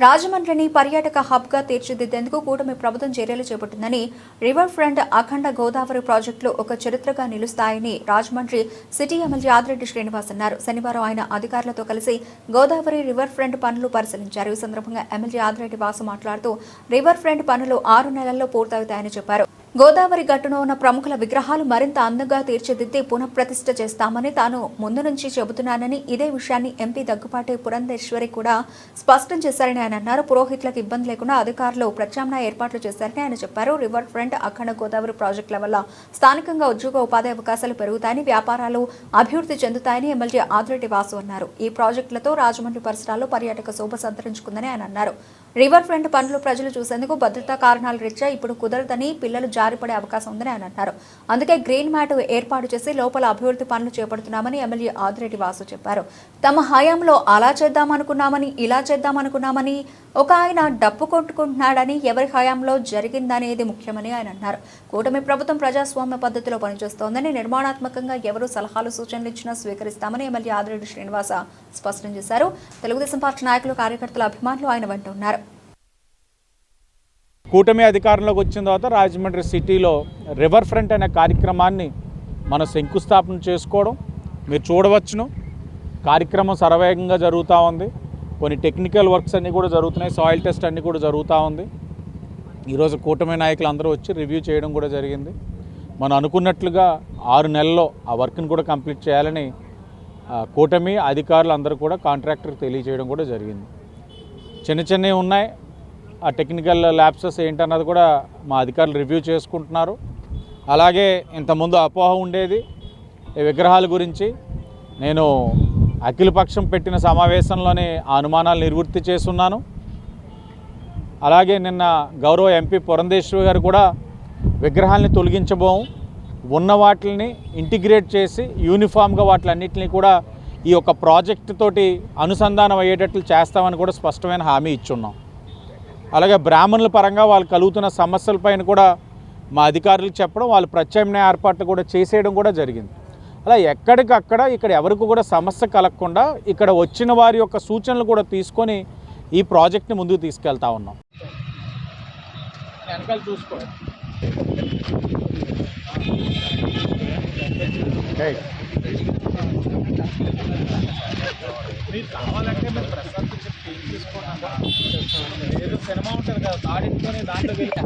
రాజమండ్రిని పర్యాటక హబ్గా తీర్చిదిద్దేందుకు కూటమి ప్రభుత్వం చర్యలు చేపట్టిందని రివర్ ఫ్రంట్ అఖండ గోదావరి ప్రాజెక్టులు ఒక చరిత్రగా నిలుస్తాయని రాజమండ్రి సిటీ ఎమ్మెల్యే ఆదిరెడ్డి శ్రీనివాస్ అన్నారు. శనివారం ఆయన అధికారులతో కలిసి గోదావరి రివర్ ఫ్రంట్ పనులు పరిశీలించారు. ఈ సందర్భంగా ఎమ్మెల్యే ఆదిరెడ్డి వాసు మాట్లాడుతూ రివర్ ఫ్రంట్ పనులు ఆరు నెలల్లో పూర్తవుతాయని చెప్పారు. గోదావరి గట్టున ఉన్న ప్రముఖుల విగ్రహాలు మరింత అందంగా తీర్చిదిద్ది పునఃప్రతిష్ఠ చేస్తామని తాను ముందు నుంచి చెబుతున్నానని ఇదే విషయాన్ని ఎంపీ దగ్గుపాటి పురంధేశ్వరి కూడా స్పష్టం చేశారని ఆయన అన్నారు. పురోహితులకు ఇబ్బంది లేకుండా అధికారులు ప్రత్యామ్నాయ ఏర్పాట్లు చేశారని ఆయన చెప్పారు. రివర్ ఫ్రంట్ అఖండ గోదావరి ప్రాజెక్టుల వల్ల స్థానికంగా ఉద్యోగ ఉపాధి అవకాశాలు పెరుగుతాయని వ్యాపారాలు అభివృద్ధి చెందుతాయని ఎమ్మెల్యే ఆదిరెడ్డి వాసు అన్నారు. ఈ ప్రాజెక్టులతో రాజమండ్రి పరిసరాల్లో పర్యాటక శోభ సంతరించుకుందని ఆయన అన్నారు. రివర్ ఫ్రంట్ పనులు ప్రజలు చూసేందుకు భద్రతా కారణాల రీత్యా ఇప్పుడు కుదరదని పిల్లలు జారిపడే అవకాశం ఉందని ఆయన అన్నారు అందుకే గ్రీన్ మ్యాట్ ఏర్పాటు చేసి లోపల అభివృద్ధి పనులు చేపడుతున్నామని ఎమ్మెల్యే ఆదిరెడ్డి వాసు చెప్పారు. తమ హయాంలో అలా చేద్దామనుకున్నామని ఇలా చేద్దామనుకున్నామని ఒక ఆయన డప్పు కొట్టుకుంటున్నాడని ఎవరి హయాంలో జరిగిందనేది ముఖ్యమని ఆయన అన్నారు. కూటమి ప్రభుత్వం ప్రజాస్వామ్య పద్ధతిలో పనిచేస్తోందని నిర్మాణాత్మకంగా ఎవరు సలహాలు సూచనలు ఇచ్చినా స్వీకరిస్తామని ఎమ్మెల్యే ఆదిరెడ్డి శ్రీనివాస స్పష్టం చేశారు. తెలుగుదేశం పార్టీ నాయకులు కార్యకర్తల అభిమానులు ఆయన వెంట ఉన్నారు. కూటమి అధికారంలోకి వచ్చిన తర్వాత రాజమండ్రి సిటీలో రివర్ ఫ్రంట్ అనే కార్యక్రమాన్ని మనం శంకుస్థాపన చేసుకోవడం మీరు చూడవచ్చును. కార్యక్రమం సర్వేగంగా జరుగుతూ ఉంది. కొన్ని టెక్నికల్ వర్క్స్ అన్నీ కూడా జరుగుతున్నాయి. సాయిల్ టెస్ట్ అన్నీ కూడా జరుగుతూ ఉంది. ఈరోజు కూటమి నాయకులు అందరూ వచ్చి రివ్యూ చేయడం కూడా జరిగింది. మనం అనుకున్నట్లుగా ఆరు నెలల్లో ఆ వర్క్ని కూడా కంప్లీట్ చేయాలని కూటమి అధికారులు అందరూ కూడా కాంట్రాక్టర్కి తెలియజేయడం కూడా జరిగింది. చిన్న చిన్నవి ఉన్నాయి. ఆ టెక్నికల్ ల్యాబ్సెస్ ఏంటన్నది కూడా మా అధికారులు రివ్యూ చేసుకుంటున్నారు. అలాగే ఇంతకుముందు అపోహ ఉండేది ఈ విగ్రహాల గురించి. నేను అఖిలపక్షం పెట్టిన సమావేశంలోనే ఆ అనుమానాలు నివృత్తి చేస్తున్నాను. అలాగే నిన్న గౌరవ ఎంపీ పురంధేశ్వరి గారు కూడా విగ్రహాలని తొలగించబోము. ఉన్న వాటిని ఇంటిగ్రేట్ చేసి యూనిఫామ్గా వాటిలన్నింటినీ కూడా ఈ యొక్క ప్రాజెక్ట్ తోటి అనుసంధానం అయ్యేటట్లు చేస్తామని కూడా స్పష్టమైన హామీ ఇచ్చున్నాం. అలాగే బ్రాహ్మణుల పరంగా వాళ్ళు కలుగుతున్న సమస్యలపైన కూడా మా అధికారులకు చెప్పడం వాళ్ళు ప్రత్యామ్నాయ ఏర్పాట్లు కూడా చేసేయడం కూడా జరిగింది. అలా ఎక్కడికక్కడ ఇక్కడ ఎవరికి కూడా సమస్య కలగకుండా ఇక్కడ వచ్చిన వారి యొక్క సూచనలు కూడా తీసుకొని ఈ ప్రాజెక్ట్ని ముందుకు తీసుకెళ్తా ఉన్నాం. మీరు కావాలంటే మీరు ప్రశాంత్ చెప్పి ఏం ఏదో సినిమా ఉంటుంది కదా తాడించుకొని దాంట్లో వెళ్ళా